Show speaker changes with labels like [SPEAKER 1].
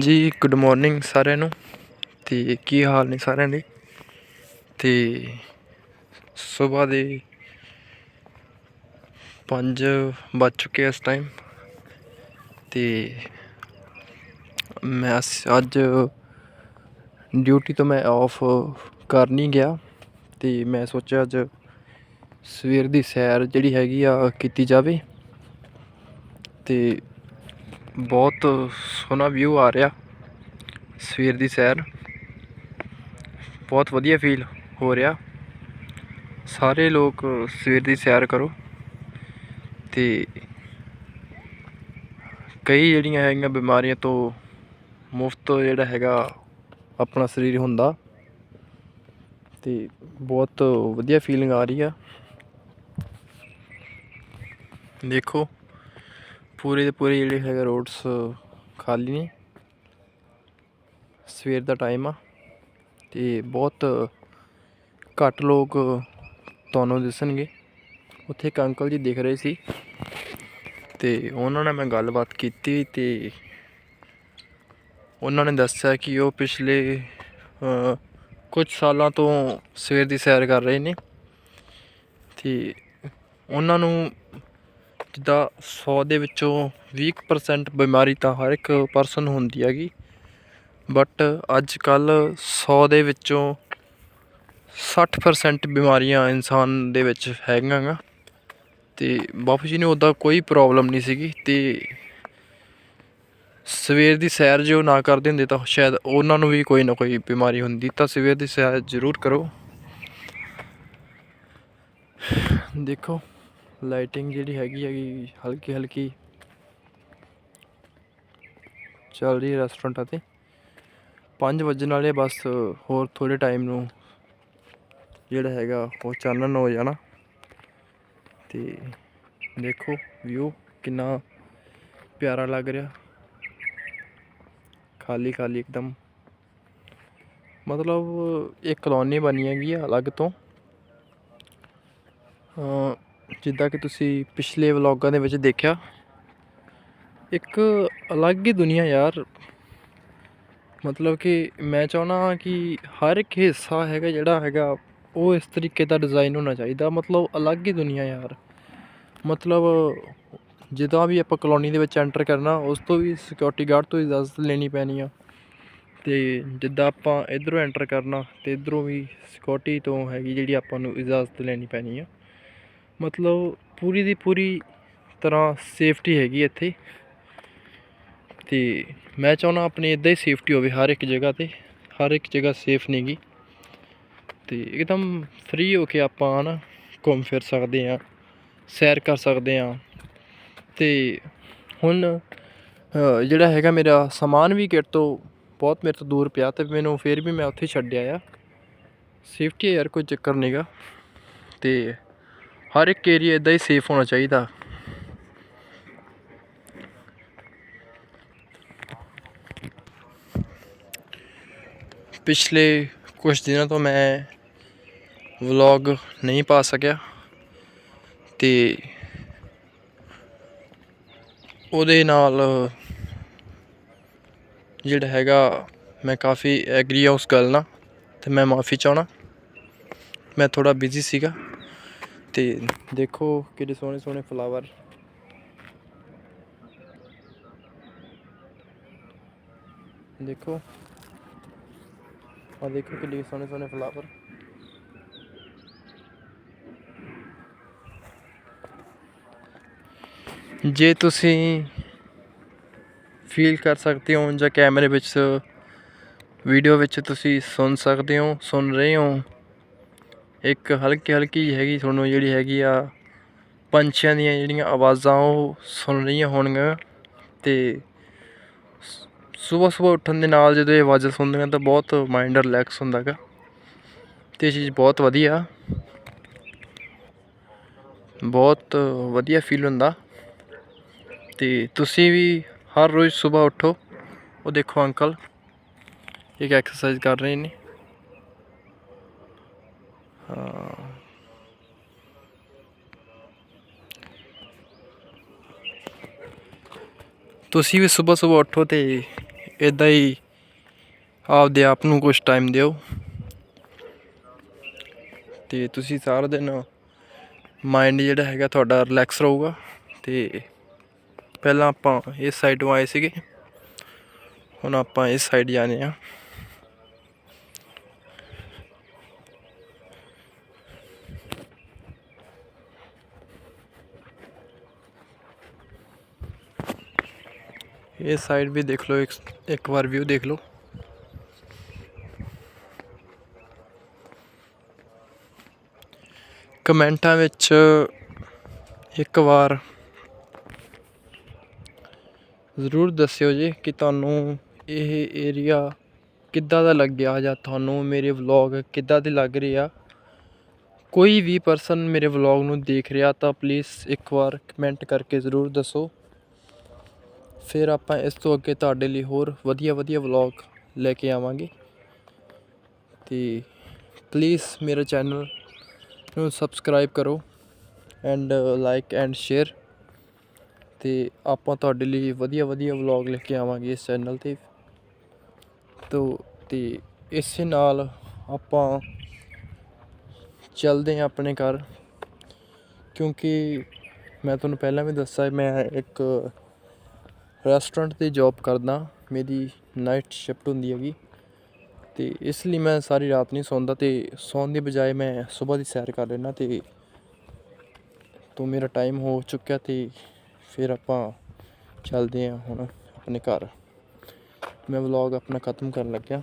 [SPEAKER 1] ਜੀ good morning ਸਾਰਿਆਂ ਨੂੰ। ਤੇ ਕੀ ਹਾਲ ਨੇ ਸਾਰਿਆਂ ਦੇ? ਤੇ ਸਵੇਰ ਦੇ 5 ਵੱਜ ਚੁੱਕੇ ਇਸ ਟਾਈਮ ਤੇ ਮੈਂ ਅਸ- ਅੱਜ ਡਿਊਟੀ ਤੋਂ ਮੈਂ ਆਫ ਕਰ ਨਹੀਂ ਗਿਆ। ਤੇ ਮੈਂ ਸੋਚਿਆ ਅੱਜ ਸਵੇਰ ਦੀ ਸੈਰ ਜਿਹੜੀ ਹੈਗੀ ਆ, ਕੀਤੀ ਜਾਵੇ। ਤੇ ਬਹੁਤ ਸੋਹਣਾ ਵਿਊ ਆ ਰਿਹਾ ਸਵੇਰ ਦੀ ਸੈਰ। ਬਹੁਤ ਵਧੀਆ ਫੀਲ ਹੋ ਰਿਹਾ। ਸਾਰੇ ਲੋਕ ਸਵੇਰ ਦੀ ਸੈਰ ਕਰੋ। ਤੇ ਕਈ ਜਿਹੜੀਆਂ ਹੈਗੀਆਂ ਬਿਮਾਰੀਆਂ ਤੋਂ ਮੁਫਤ ਜਿਹੜਾ ਹੈਗਾ ਆਪਣਾ ਸਰੀਰ ਹੁੰਦਾ। ਤੇ ਬਹੁਤ ਵਧੀਆ ਫੀਲਿੰਗ ਆ ਰਹੀ ਆ। ਦੇਖੋ। ਪੂਰੇ ਦੇ ਪੂਰੇ ਜਿਹੜੇ ਹੈਗੇ ਰੋਡਸ ਖਾਲੀ ਨੇ। ਸਵੇਰ ਦਾ ਟਾਈਮ ਆ ਤੇ ਬਹੁਤ ਘੱਟ ਲੋਕ ਤੁਹਾਨੂੰ ਦਿਸਣਗੇ। ਉੱਥੇ ਇੱਕ ਅੰਕਲ ਜੀ ਦਿਖ ਰਹੇ ਸੀ ਤੇ ਉਹਨਾਂ ਨਾਲ ਮੈਂ ਗੱਲਬਾਤ ਕੀਤੀ ਤੇ ਉਹਨਾਂ ਨੇ ਦੱਸਿਆ ਕਿ ਉਹ ਪਿਛਲੇ ਅ, ਕੁਝ ਸਾਲਾਂ ਤੋਂ ਸਵੇਰ ਦੀ ਸੈਰ ਕਰ ਰਹੇ ਨੇ ਤੇ ਉਹਨਾਂ ਨੂੰ ਜਿੱਦਾਂ 100 ਦੇ ਵਿੱਚੋਂ 20% ਬਿਮਾਰੀ ਤਾਂ ਹਰ ਇੱਕ ਪਰਸਨ ਹੁੰਦੀ ਹੈਗੀ। ਬਟ ਅੱਜ ਕੱਲ 100 ਦੇ ਵਿੱਚੋਂ 60% ਬਿਮਾਰੀਆਂ ਇਨਸਾਨ ਦੇ ਵਿੱਚ ਹੈਗੀਆਂ ਗਾ। ਤੇ ਬਾਪੂ ਜੀ ਨੂੰ ਉੱਦਾਂ ਕੋਈ ਪ੍ਰੋਬਲਮ ਨਹੀਂ ਸੀਗੀ ਤੇ ਸਵੇਰ ਦੀ ਸੈਰ ਜੇ ਉਹ ਨਾ ਕਰਦੇ ਹੁੰਦੇ ਤਾਂ ਸ਼ਾਇਦ ਉਹਨਾਂ ਨੂੰ ਵੀ ਕੋਈ ਨਾ ਕੋਈ ਬਿਮਾਰੀ ਹੁੰਦੀ, ਤਾਂ ਸਵੇਰ ਦੀ ਸੈਰ ਜ਼ਰੂਰ ਕਰੋ। ਦੇਖੋ। ਲਾਈਟਿੰਗ ਜਿਹੜੀ ਹੈਗੀ ਹੈਗੀ ਹਲਕੀ ਹਲਕੀ ਚੱਲ ਰਹੀ ਰੈਸਟੋਰੈਂਟਾਂ ਤੇ 5 ਵਜਣ ਵਾਲੇ ਬਸ ਹੋਰ ਥੋੜੇ ਟਾਈਮ ਨੂੰ ਜਿਹੜਾ ਹੈਗਾ ਉਹ ਚਾਨਣ ਹੋ ਜਾਣਾ ਤੇ ਦੇਖੋ ਵਿਊ ਕਿੰਨਾ ਪਿਆਰਾ ਲੱਗ ਰਿਹਾ। ਖਾਲੀ ਖਾਲੀ ਇੱਕਦਮ। ਮਤਲਬ ਇਹ ਕਲੋਨੀ ਬਣੀ ਹੈਗੀ ਆ ਅਲੱਗ ਤੋਂ। ਜਿੱਦਾਂ ਕਿ ਤੁਸੀਂ ਪਿਛਲੇ ਵਲੌਗਾਂ ਦੇ ਵਿੱਚ ਦੇਖਿਆ, ਇੱਕ ਅਲੱਗ ਹੀ ਦੁਨੀਆ ਯਾਰ। ਮਤਲਬ ਕਿ ਮੈਂ ਚਾਹੁੰਦਾ ਕਿ ਹਰ ਇੱਕ ਹਿੱਸਾ ਹੈਗਾ ਜਿਹੜਾ ਹੈਗਾ, ਉਹ ਇਸ ਤਰੀਕੇ ਦਾ ਡਿਜ਼ਾਈਨ ਹੋਣਾ ਚਾਹੀਦਾ। ਮਤਲਬ ਅਲੱਗ ਹੀ ਦੁਨੀਆ ਯਾਰ। ਮਤਲਬ ਜਿੱਦਾਂ ਵੀ ਆਪਾਂ ਕਲੋਨੀ ਦੇ ਵਿੱਚ ਐਂਟਰ ਕਰਨਾ, ਉਸ ਤੋਂ ਵੀ ਸਿਕਿਉਰਿਟੀ ਗਾਰਡ ਤੋਂ ਇਜਾਜ਼ਤ ਲੈਣੀ ਪੈਣੀ ਆ। ਤੇ ਜਿੱਦਾਂ ਆਪਾਂ ਇਧਰੋਂ ਐਂਟਰ ਕਰਨਾ, ਤੇ ਇਧਰੋਂ ਵੀ ਸਿਕਿਉਰਿਟੀ ਤੋਂ ਹੈਗੀ ਜਿਹੜੀ ਆਪਾਂ ਨੂੰ ਇਜਾਜ਼ਤ ਲੈਣੀ ਪੈਣੀ ਆ। ਮਤਲਬ ਪੂਰੀ ਦੀ ਪੂਰੀ ਤਰ੍ਹਾਂ ਸੇਫਟੀ ਹੈਗੀ ਇੱਥੇ। ਤੇ ਮੈਂ ਚਾਹੁੰਦਾ ਆਪਣੀ ਇਦਾਂ ਹੀ ਸੇਫਟੀ ਹੋਵੇ ਹਰ ਇੱਕ ਜਗ੍ਹਾ ਤੇ, ਹਰ ਇੱਕ ਜਗ੍ਹਾ ਸੇਫ ਨਹੀਂਗੀ ਤੇ ਇੱਕਦਮ ਫ੍ਰੀ ਹੋ ਕੇ ਆਪਾਂ ਨਾ ਘੁੰਮ ਫਿਰ ਸਕਦੇ ਆ ਸੈਰ ਕਰ ਸਕਦੇ ਆ ਤੇ ਹੁਣ ਜਿਹੜਾ ਹੈਗਾ ਮੇਰਾ ਸਮਾਨ ਵੀ ਕਿਟ ਤੋਂ ਬਹੁਤ ਮੇਰੇ ਤੋਂ ਦੂਰ ਪਿਆ ਤੇ ਮੈਨੂੰ ਫਿਰ ਵੀ ਮੈਂ ਉੱਥੇ ਛੱਡਿਆ ਆ। ਸੇਫਟੀ ਯਾਰ, ਕੋਈ ਚੱਕਰ ਨਹੀਂਗਾ ਤੇ ਹਰ ਇੱਕ ਏਰੀਆ ਇਦਾਂ ਹੀ ਸੇਫ ਹੋਣਾ ਚਾਹੀਦਾ। ਪਿਛਲੇ ਕੁਝ ਦਿਨਾਂ ਤੋਂ ਮੈਂ ਵਲੌਗ ਨਹੀਂ ਪਾ ਸਕਿਆ ਤੇ ਉਹਦੇ ਨਾਲ ਜਿਹੜਾ ਹੈਗਾ ਮੈਂ ਕਾਫੀ ਐਗਰੀ ਆ ਉਸ ਗੱਲ ਨਾਲ ਤੇ ਮੈਂ ਮਾਫੀ ਚਾਹਣਾ ਮੈਂ ਥੋੜਾ ਬਿਜ਼ੀ ਸੀਗਾ। ਤੇ ਦੇਖੋ ਕਿੰਨੇ ਸੋਹਣੇ ਸੋਹਣੇ ਫਲਾਵਰ ਦੇਖੋ। ਆ ਦੇਖੋ ਕਿੰਨੇ ਸੋਹਣੇ ਸੋਹਣੇ ਫਲਾਵਰ ਜੇ ਤੁਸੀਂ ਫੀਲ ਕਰ ਸਕਦੇ ਹੋ ਜਾਂ ਕੈਮਰੇ ਵਿੱਚ ਵੀਡੀਓ ਵਿੱਚ ਤੁਸੀਂ ਸੁਣ ਸਕਦੇ ਹੋ, ਸੁਣ ਰਹੇ ਹੋ ਇੱਕ ਹਲਕੀ ਹਲਕੀ ਹੈਗੀ ਤੁਹਾਨੂੰ ਜਿਹੜੀ ਹੈਗੀ ਆ ਪੰਛੀਆਂ ਦੀਆਂ ਜਿਹੜੀਆਂ ਆਵਾਜ਼ਾਂ ਉਹ ਸੁਣ ਰਹੀਆਂ ਹੋਣਗੀਆਂ ਅਤੇ ਸਵੇਰ ਸਵੇਰ ਉੱਠਣ ਦੇ ਨਾਲ ਜਦੋਂ ਇਹ ਆਵਾਜ਼ਾਂ ਸੁਣਦੇ ਸੁਣਦੀਆਂ ਤਾਂ ਬਹੁਤ ਮਾਈਂਡ ਰਿਲੈਕਸ ਹੁੰਦਾ ਗਾ ਅਤੇ ਇਹ ਚੀਜ਼ ਬਹੁਤ ਵਧੀਆ। ਬਹੁਤ ਵਧੀਆ ਫੀਲ ਹੁੰਦਾ ਤੇ ਤੁਸੀਂ ਵੀ ਹਰ ਰੋਜ਼ ਸਵੇਰ ਉੱਠੋ। ਉਹ ਦੇਖੋ ਅੰਕਲ, ਇੱਕ ਐਕਸਰਸਾਈਜ਼ ਕਰ ਰਹੇ ਨੇ। ਹਾਂ। ਤੁਸੀਂ ਵੀ ਸਵੇਰ ਸਵੇਰ ਉੱਠੋ ਤੇ ਇਦਾਂ ਹੀ ਆਪਦੇ ਆਪ ਨੂੰ ਕੁਝ ਟਾਈਮ ਦਿਓ। ਤੇ ਤੁਸੀਂ ਸਾਰਾ ਦਿਨ ਮਾਈਂਡ ਜਿਹੜਾ ਹੈਗਾ ਤੁਹਾਡਾ ਰਿਲੈਕਸ ਰਹੂਗਾ। ਤੇ ਪਹਿਲਾਂ ਆਪਾਂ ਇਸ ਸਾਈਡ ਤੋਂ ਆਏ ਸੀਗੇ। ਹੁਣ ਆਪਾਂ ਇਸ ਸਾਈਡ ਜਾਣੇ ਆ। ਇਹ ਸਾਈਡ ਵੀ ਦੇਖ ਲਓ, ਇੱਕ ਇੱਕ ਵਾਰ ਵਿਊ ਦੇਖ ਲਓ। ਕਮੈਂਟਾਂ ਵਿੱਚ ਇੱਕ ਵਾਰ ਜ਼ਰੂਰ ਦੱਸਿਓ ਜੀ ਕਿ ਤੁਹਾਨੂੰ ਇਹ ਏਰੀਆ ਕਿੱਦਾਂ ਦਾ ਲੱਗਿਆ ਜਾਂ ਤੁਹਾਨੂੰ ਮੇਰੇ ਵਲੌਗ ਕਿੱਦਾਂ ਦੇ ਲੱਗ ਰਹੇ ਆ। ਕੋਈ ਵੀ ਪਰਸਨ ਮੇਰੇ ਵਲੌਗ ਨੂੰ ਦੇਖ ਰਿਹਾ ਤਾਂ ਪਲੀਜ਼ ਇੱਕ ਵਾਰ ਕਮੈਂਟ ਕਰਕੇ ਜ਼ਰੂਰ ਦੱਸੋ। ਫਿਰ ਆਪਾਂ ਇਸ ਤੋਂ ਅੱਗੇ ਤੁਹਾਡੇ ਲਈ ਹੋਰ ਵਧੀਆ ਵਧੀਆ ਵਲੌਗ ਲੈ ਕੇ ਆਵਾਂਗੇ। ਤੇ ਪਲੀਜ਼ ਮੇਰੇ ਚੈਨਲ ਨੂੰ ਸਬਸਕ੍ਰਾਈਬ ਕਰੋ ਐਂਡ ਲਾਈਕ ਐਂਡ ਸ਼ੇਅਰ ਤੇ ਆਪਾਂ ਤੁਹਾਡੇ ਲਈ ਵਧੀਆ ਵਧੀਆ ਵਲੌਗ ਲੈ ਕੇ ਆਵਾਂਗੇ ਇਸ ਚੈਨਲ ਤੇ। ਤੋ ਤੇ ਇਸੇ ਨਾਲ ਆਪਾਂ ਚੱਲਦੇ ਹਾਂ ਆਪਣੇ ਘਰ। ਕਿਉਂਕਿ ਮੈਂ ਤੁਹਾਨੂੰ ਪਹਿਲਾਂ ਵੀ ਦੱਸਿਆ, ਮੈਂ ਇੱਕ ਰੈਸਟੋਰੈਂਟ ਤੇ ਜੋਬ ਕਰਦਾ। ਮੇਰੀ ਨਾਈਟ ਸ਼ਿਫਟ ਹੁੰਦੀ ਹੈਗੀ। ਅਤੇ ਇਸ ਲਈ ਮੈਂ ਸਾਰੀ ਰਾਤ ਨਹੀਂ ਸੌਂਦਾ ਅਤੇ ਸੌਣ ਦੀ ਬਜਾਏ ਮੈਂ ਸਵੇਰ ਦੀ ਸੈਰ ਕਰ ਲੈਂਦਾ ਅਤੇ ਤੋਂ ਮੇਰਾ ਟਾਈਮ ਹੋ ਚੁੱਕਿਆ ਅਤੇ ਫਿਰ ਆਪਾਂ ਚੱਲਦੇ ਹਾਂ ਹੁਣ ਆਪਣੇ ਘਰ। ਮੈਂ ਵਲੌਗ ਆਪਣਾ ਖਤਮ ਕਰਨ ਲੱਗਿਆ।